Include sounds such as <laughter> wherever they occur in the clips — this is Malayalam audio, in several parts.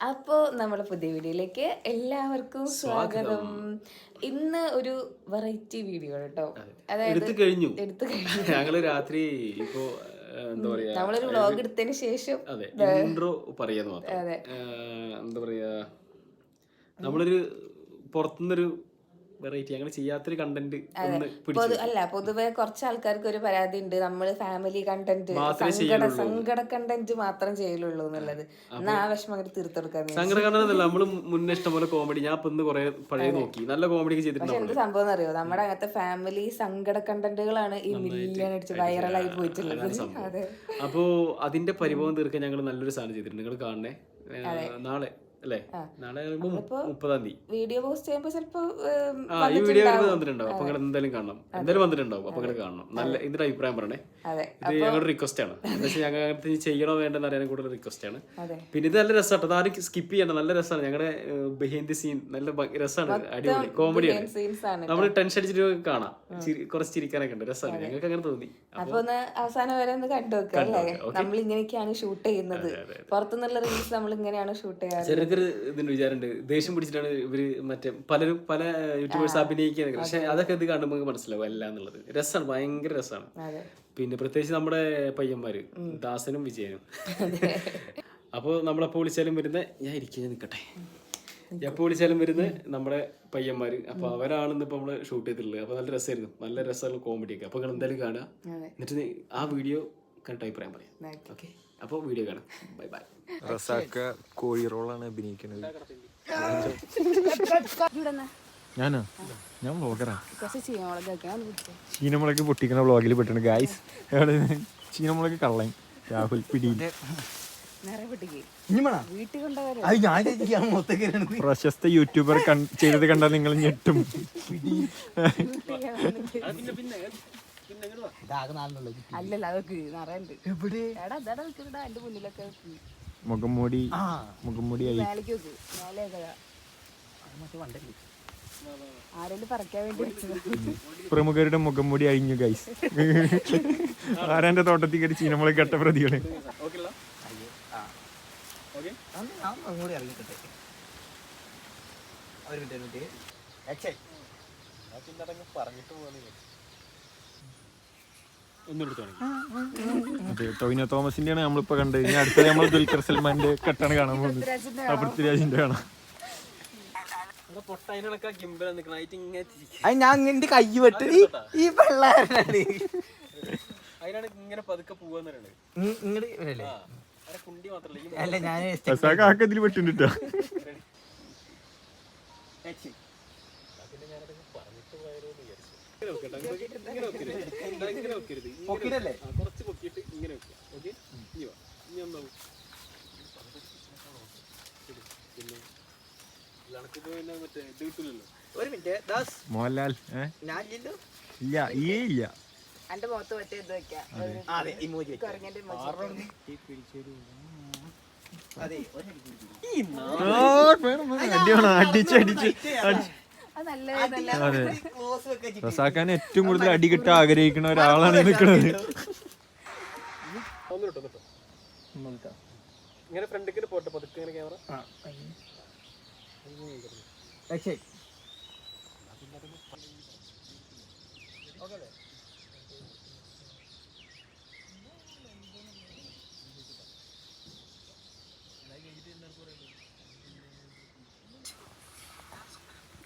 അപ്പോ നമ്മുടെ പുതിയ വീഡിയോയിലേക്ക് എല്ലാവർക്കും സ്വാഗതം. ഇന്ന് ഒരു വെറൈറ്റി വീഡിയോ കേട്ടോ അതായത് എടുത്തു കഴിഞ്ഞു. എടുത്തു കഴിഞ്ഞു. <laughs> ഞങ്ങൾ രാത്രി ഇപ്പോ എന്താ പറയാ നമ്മളൊരു വ്ലോഗ് എടുത്തതിന് ശേഷം അതെ ഇൻട്രോ പറയാന്ന് മാത്രം. എന്താ പറയാ നമ്മളൊരു പുറത്തുനിന്നൊരു വെറൈറ്റി അങ്ങനെ ചെയ്യാത്തൊരു കണ്ടന്റ് അല്ല പൊതുവെ കുറച്ച് ആൾക്കാർക്ക് ഒരു പരാതി ഉണ്ട്. നമ്മൾ ഫാമിലി കണ്ടന്റ് സങ്കട സങ്കട കണ്ടന്റ് മാത്രം ചെയ്യലുള്ളൂ എന്നുള്ളത്. എന്നാ ആ വിഷമം അങ്ങനെ തീർത്തെടുക്കാൻ സങ്കട കണ്ടതല്ല നമ്മൾ മുന്നേ ഇഷ്ടംപോലെ കോമഡി ഞാൻ ഇപ്പൊ കുറെ പഴയ നോക്കി. നല്ല കോമഡി ചെയ്തിട്ടുണ്ട് എന്ത് സംഭവം അറിയോ? നമ്മുടെ അങ്ങനത്തെ ഫാമിലി സങ്കട കണ്ടന്റുകളാണ് ഈ മില്യൺ അടിച്ച് വൈറലായി പോയിട്ടുള്ളത്. അപ്പോ അതിന്റെ പരിഭവം തീർക്കാൻ ഞങ്ങൾ നല്ലൊരു സാധനം ചെയ്തിട്ടുണ്ട്. നിങ്ങൾ കാണണേ. നാളെ. അല്ലേ? നാളെ മുപ്പതാം തീയതി. വീഡിയോ പോസ്റ്റ് ചെയ്യുമ്പോൾ ചിലപ്പോ ഈ വീഡിയോ വന്നിട്ടുണ്ടാവും. അപ്പൊ എന്തായാലും കാണണം. എന്തായാലും വന്നിട്ടുണ്ടാവും. അപ്പൊ കാണണം. നല്ല ഇതിന്റെ അഭിപ്രായം പറയണേ. ഇത് ഞങ്ങളുടെ റിക്വസ്റ്റ് ആണ്. എന്താ ഞങ്ങൾ അങ്ങനത്തെ ചെയ്യണോ വേണ്ടെന്ന് അറിയാൻ കൂടുതൽ റിക്വസ്റ്റ് ആണ്. പിന്നെ ഇത് നല്ല രസമാണ് ആരും സ്കിപ്പ് ചെയ്യണ്ട. നല്ല രസമാണ് ഞങ്ങളുടെ ബിഹൈൻഡ് ദി സീൻ നല്ല രസമാണ് അടിപൊളി. കോമഡിയാണ് നമ്മൾ ടെൻഷൻ അടിച്ചിട്ട് കാണാം. കുറച്ച് ചിരിക്കാനൊക്കെ ഉണ്ട്. രസമാണ് ഞങ്ങൾക്ക് അങ്ങനെ തോന്നി. അപ്പൊ ഒന്ന് അവസാനം വരെ ഒന്ന് കണ്ടു അല്ലേ? നമ്മൾ ഇങ്ങനെയൊക്കെയാണ് ഷൂട്ട് ചെയ്യുന്നത്. പുറത്തുനിന്നുള്ള റീൽസ് നമ്മൾ ഇങ്ങനെയാണ് ഷൂട്ട് ചെയ്യാറ് ചിലർക്ക് ഇതിന്റെ വിചാരമുണ്ട്. ദേഷ്യം പിടിച്ചിട്ടാണ് ഇവർ മറ്റേ പലരും പല യൂട്യൂബേഴ്സ് അഭിനയിക്കുന്നത്. പക്ഷെ അതൊക്കെ ഇത് കാണുമ്പോൾ നമുക്ക് മനസ്സിലാവും അല്ല എന്നുള്ളത്. രസമാണ് ഭയങ്കര രസമാണ് പിന്നെ പ്രത്യേകിച്ച് നമ്മുടെ പയ്യന്മാര് ദാസനും വിജയനും. അപ്പോൾ നമ്മളെപ്പോൾ വിളിച്ചാലും വരുന്ന ഞാൻ ഇരിക്കാൻ നിൽക്കട്ടെ എപ്പോൾ വിളിച്ചാലും വരുന്ന നമ്മുടെ പയ്യന്മാര്. അപ്പൊ അവരാണ് ഇപ്പൊ നമ്മൾ ഷൂട്ട് ചെയ്തിട്ടുള്ളത്. അപ്പൊ നല്ല രസമായിരുന്നു നല്ല രസമുള്ള കോമഡി ഒക്കെ. അപ്പൊ നിങ്ങൾ എന്തായാലും കാണുക എന്നിട്ട് ആ വീഡിയോ കറക്റ്റ് അഭിപ്രായം പറയാം. ഓക്കെ. അപ്പോൾ വീഡിയോ കാണാം. ബൈ ബൈ റസാക്ക കോഴി റോളാണ് അഭിനയിക്കുന്നത്. ഞാനോ? ഞാൻ വ്ളോഗറാ. ചീനമുളക് പൊട്ടിക്കുന്ന വ്ളോഗിൽ പെട്ടുണ്ട് ഗായ്സ് ചീനമുളക് കള്ളൻ രാഹുൽ പിടി പ്രശസ്ത യൂട്യൂബർ ചെയ്തത് കണ്ടാൽ നിങ്ങൾ ഞെട്ടും. അല്ലല്ല അതൊക്കെ നിറയുണ്ട്. എടാ ഇതാടാ നിൽക്കുന്നടാ എന്റെ മുന്നിലൊക്കെ വെക്ക്. മുഖം മൂടി മുഖം മൂടി അഴി മേലേക്ക് വെക്ക് മേലെ ആരെങ്കിലും പറിക്കാൻ വേണ്ടി പ്രമുഖരുടെ മുഖം മൂടി അഴിഞ്ഞു ഗൈസ് ആരാന്റെ തോട്ടത്തിൽ കയറി ചീനമുളക് കെട്ട പ്രതികൾ? അതെ ടോവിനോ തോമസിന്റെയാണ് നമ്മളിപ്പോ കണ്ടത്. ഇനി അടുത്തത് നമ്മൾ ദുൽഖർ സൽമാന്റെ കെട്ടാണ് കാണാൻ പോകുന്നത്. ആ പൃഥ്വിരാജിന്റെ കാണാം. അത് ഞാൻ നിന്റെ കൈ വെട്ട് ഈ- പിള്ളേരനാണ് അതിനാണ് ഇങ്ങനെ പതുക്കെ പോവാന്ന് ഇങ്ങോട്ട് വരല്ലേ കുണ്ടി മാത്രല്ല അല്ല ഞാൻ റസാഖ് ആക്കതിൽ പൊക്കിടല്ലേ കുറച്ച് പൊക്കിയിട്ട് ഇങ്ങനെ വെക്കുക ഓക്കെ? ഇനി വാ. ഇനി ഒന്നാവും പിന്നെ ലണക്കിപ്പോ പിന്നെ മറ്റേ ഇത് കിട്ടില്ലല്ലോ ഒരു മിനിറ്റ്. ദാസ് മോഹൻലാൽ ഞാൻ ഇല്ലല്ലോ ഇല്ല ഈ ഇല്ല. എന്റെ മുഖത്ത് മറ്റേ ഇത് വെക്കാം. അതെ. ഇമോജി വെച്ചു അടിച്ചടിച്ച് അടിച്ച്. അത് വെക്കാൻ ഏറ്റവും കൂടുതൽ അടി കിട്ടാൻ ആഗ്രഹിക്കുന്ന ഒരാളാണ് നിൽക്കുന്നത്. ഇങ്ങനെ ഫ്രണ്ടിലേക്ക് പോട്ടെ പതുക്കെ ഇങ്ങനെ ക്യാമറ. പക്ഷേ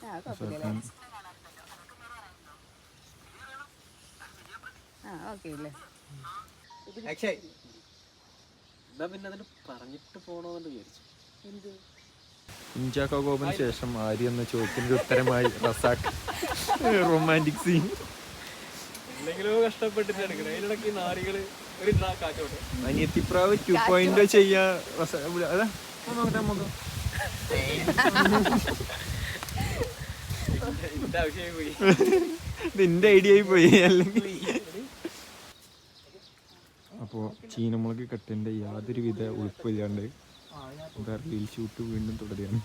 ആ കുഴപ്പമില്ല ആ ഓക്കെ ഇല്ലേ? പക്ഷേ എന്നാ പിന്നെ അതിന് പറഞ്ഞിട്ട് പോണോന്ന് വിചാരിച്ചു. എന്ത്? ഇഞ്ചാക്കോ ഗോപന് ശേഷം ആര്യ എന്ന ചോദ്യത്തിന്റെ ഉത്തരമായി റസാഖ്. റൊമാന്റിക് സീൻ എന്തെങ്കിലോ അതിനിടയ്ക്ക് നാരികൾ ഒരു കാറ്റോട്ടെ അനിയത്തിപ്രാവ് ടു പോയിന്റ് ചെയ്യാ അതാ. ആ നമുക്ക്. നിന്റെ ഐഡിയ ആയി പോയി അല്ലെങ്കിൽ അപ്പോ ചീനമുളക് യാതൊരു യാതൊരുവിധ ഉൾപ്പില്ലാണ്ട് എന്താ റീൽ ഷൂട്ട് വീണ്ടും തുടരുകയാണ്.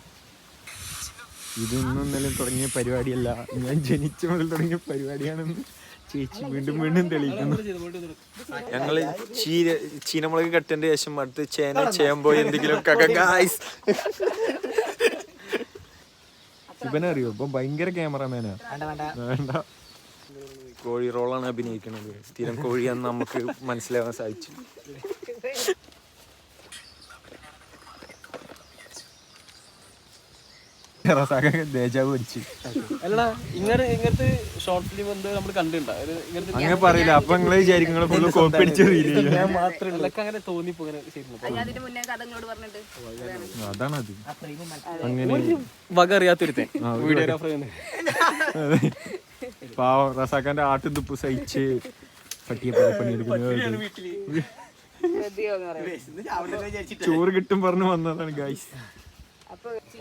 ഇതൊന്നും ഇന്നലെ തുടങ്ങിയ പരിപാടിയല്ല. ഞാൻ ജനിച്ച മുതൽ തുടങ്ങിയ പരിപാടിയാണെന്ന് ചേച്ചി വീണ്ടും വീണ്ടും തെളിയിക്കുന്നു. ഞങ്ങൾ ചീര ചീനമുളക് കട്ടിന്റെ ശേഷം അടുത്ത് ചേന ചേമ്പോ എന്തെങ്കിലും ഗായ്സ് ഇവനറിയോ ഇപ്പൊ ഭയങ്കര ക്യാമറമാനാ വേണ്ട കോഴി റോളാണ് അഭിനയിക്കുന്നത് സ്ഥിരം കോഴിയാന്ന് നമുക്ക് മനസ്സിലാവാൻ സാധിച്ചു. ദേജാവ് അല്ലടാ ഇങ്ങനെ ഇങ്ങനത്തെ ഷോർട്ട് ഫിലിം എന്ത് നമ്മൾ കണ്ടിട്ടുണ്ടോ? അങ്ങനെ പറയില്ല. അപ്പൊ നിങ്ങൾ വിചാരിക്കും ഫുള്ള് കോപ്പി അടിച്ച് റീൽ ഞാൻ മാത്രമേ അങ്ങനെ തോന്നിപ്പോ അങ്ങനെ അതാണ് അത്. അങ്ങനെ വക അറിയാത്തൊരുത്തൻ വീഡിയോഗ്രാഫർ പാവം റസാഖാന്റെ ആട്ടും തുപ്പ് സഹിച്ച് പട്ടിയെ പണിയെടുക്കുന്നത് ചോറ് കിട്ടും പറഞ്ഞു വന്നതാണ് ഗായ്സ്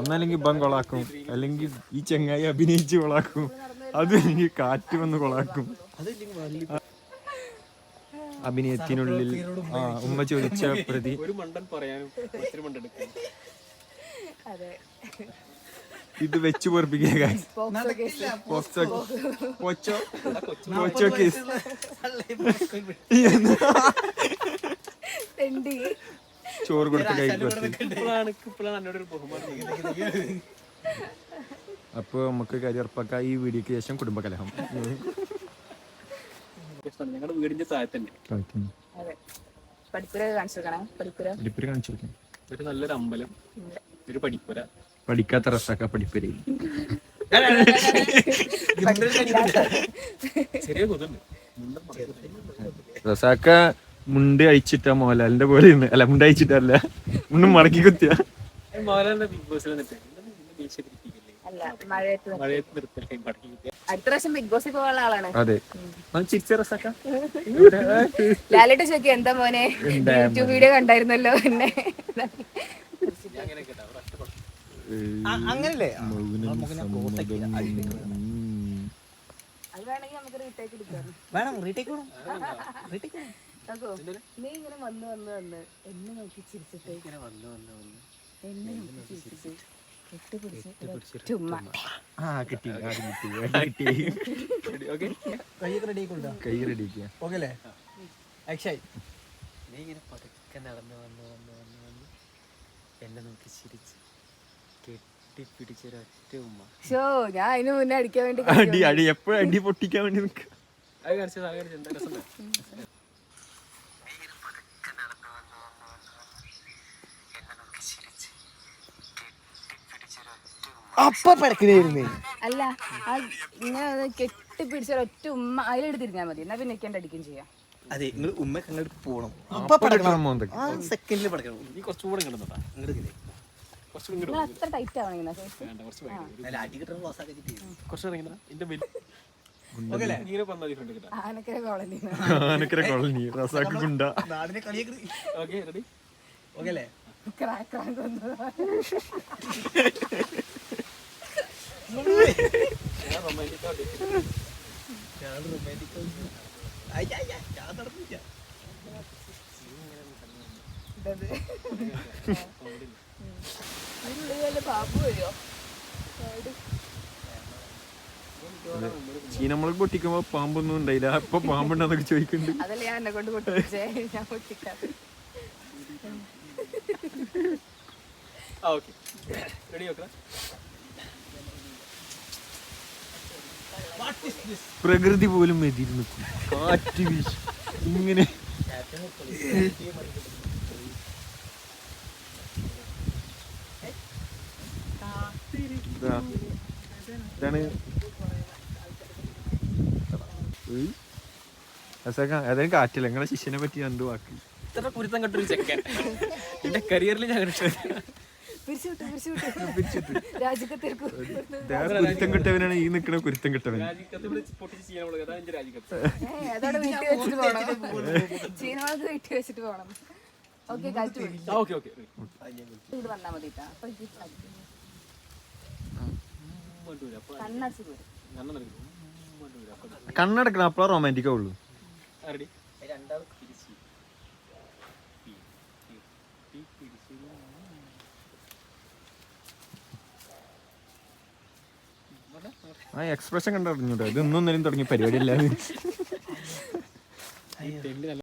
ഒന്നല്ലെങ്കിൽ ഇപ്പം കൊളാക്കും. അല്ലെങ്കിൽ ഈ ചെങ്ങായി അഭിനയിച്ച് കൊളാക്കും. അത് എനിക്ക് കാറ്റ് വന്ന് കൊളാക്കും. അഭിനയത്തിനുള്ളിൽ ആ ഉമ്മ ചോദിച്ച പ്രതി. ഇത് വെച്ച് പൊറപ്പിക്കുക ഗായ്സ് പോക്സോ കേസ് ചോറ് കൊടുത്ത് കൈ ബഹുമാനം അപ്പോൾ നമുക്ക് കാര്യം ഉറപ്പാക്കാം ഈ വീഡിയോക്ക് ശേഷം കുടുംബകലഹം. ഞങ്ങളുടെ വീടിന്റെ പഠിപ്പുര കാണിച്ചു കൊടുക്കണേ? പഠിപ്പുര? പഠിപ്പുര കാണിച്ചു കൊടുക്കാം. ഒരു നല്ലൊരു അമ്പലം. ഒരു പഠിപ്പുര പഠിക്കാത്ത റസാക്ക പഠിപ്പുരയിൽ. ചെറിയ കൊതുണ്ട് റസാക്ക മുണ്ട് അഴിച്ചിട്ട മോഹൻലാലിന്റെ പോലെ ഇന്ന് അല്ല മുണ്ട് അഴിച്ചിട്ടല്ല. മുണ്ട് മടക്കി കുത്തിയ. അടുത്ത പ്രാവശ്യം ബിഗ് ബോസിൽ പോകാനുള്ള ആളാണ്. അതെ. ലാലേട്ട് ചോദിക്കും എന്താ മോനെ? യൂട്യൂബ് വീഡിയോ കണ്ടായിരുന്നല്ലോ എന്നെ. അങ്ങനല്ലേ. അത് വേണമെങ്കിൽ നമുക്ക് റീടേക്ക് എടുക്കാം. വേണം റീടേക്ക് വേണം. <laughs> റീടേക്ക് വേണം. നോക്കൂ, നീ ഇങ്ങനെ വന്ന് വന്ന് വന്ന് എന്നെ നോക്കി ചിരിച്ചിട്ട് ഇങ്ങനെ വന്ന് വന്ന് വന്ന് എന്നെ നോക്കി ചിരിച്ചിട്ട് അത് അത് എന്നെ നോക്കി ചിരിച്ച് കെട്ടിപ്പിടിച്ചൊരൊറ്റ ഉമ്മ ഷോ ഞാൻ അതിന് മുന്നേ അടിക്കാൻ വേണ്ടി അടി അടി. എപ്പോഴും അടി പൊട്ടിക്കാൻ വേണ്ടി നിൽക്കുക അത് കാണിച്ചത് അത് കാണിച്ചത്. എന്താ രസം? അപ്പൊ പടക്കണായിരുന്നേ അല്ല കെട്ടിപ്പിടിച്ച ഒറ്റ ഉമ്മ അതിലെടുത്തിരുന്നാ മതി. എന്നാ പിന്നെ അടിക്കും ചെയ്യാം. അതെ നിങ്ങൾ ഉമ്മക്ക് അങ്ങോട്ട് പോണം. അപ്പൊ പടക്കണം മോന്തക്ക് ആ സെക്കൻഡിൽ പടക്കണം നീ കുറച്ചുകൂടെ അത്ര ടൈറ്റ് ആവണം കുറച്ച് എന്റെ കിട്ടാ. ആനക്കര കോളനി. ആനക്കര കോളനി. റസാക്ക് ഗുണ്ട. നാടിനെ കളിയൊക്കെ ഓക്കെ റെഡി ഓക്കെ അല്ലേ? ക്രാക്ക് ക്രാക്ക് വന്നതാ. <laughs> ചീനമുളക് പൊട്ടിക്കുമ്പോ പാമ്പൊന്നും ഉണ്ടായില്ല. ഇപ്പൊ പാമ്പുണ്ടെന്നൊക്കെ ചോദിക്കുന്നുണ്ട്. അതല്ല ഞാൻ എന്നെ കൊണ്ട് പൊട്ടിച്ചേ ഞാൻ പൊട്ടിക്കാതെ ആ ഓക്കെ. Ready okay. പ്രകൃതി പോലും എതിര് നിൽക്കും കാറ്റ് വീശ്. ഇങ്ങനെ. ഇതാ. ഇതാണ്. ഏതായാലും കാറ്റില്ല. നിങ്ങളെ ശിഷ്യനെ പറ്റി രണ്ടു വാക്ക്. ഇത്ര കുരുത്തം കെട്ടൊരു ചെക്കൻ. എന്റെ കരിയറിൽ ഞാൻ കണ്ടിട്ടില്ല കുരുത്തം കിട്ടവനാണ് ഈ നിൽക്കുന്ന കുരുത്തം കിട്ടവൻ. രാജിക്കത്ത് വിളിച്ച് പൊട്ടിച്ച് ചെയ്യാൻ കൊടുക്കുക അതാണ് എന്റെ രാജിക്കത്ത്. അതോടെ വീട്ടിൽ വെച്ചിട്ട് പോകണം ആ എക്സ്പ്രഷൻ കണ്ടറിഞ്ഞൂട്ടോ ഇത് ഇന്നും തുടങ്ങി പരിപാടി പരിപാടിയല്ലാതെ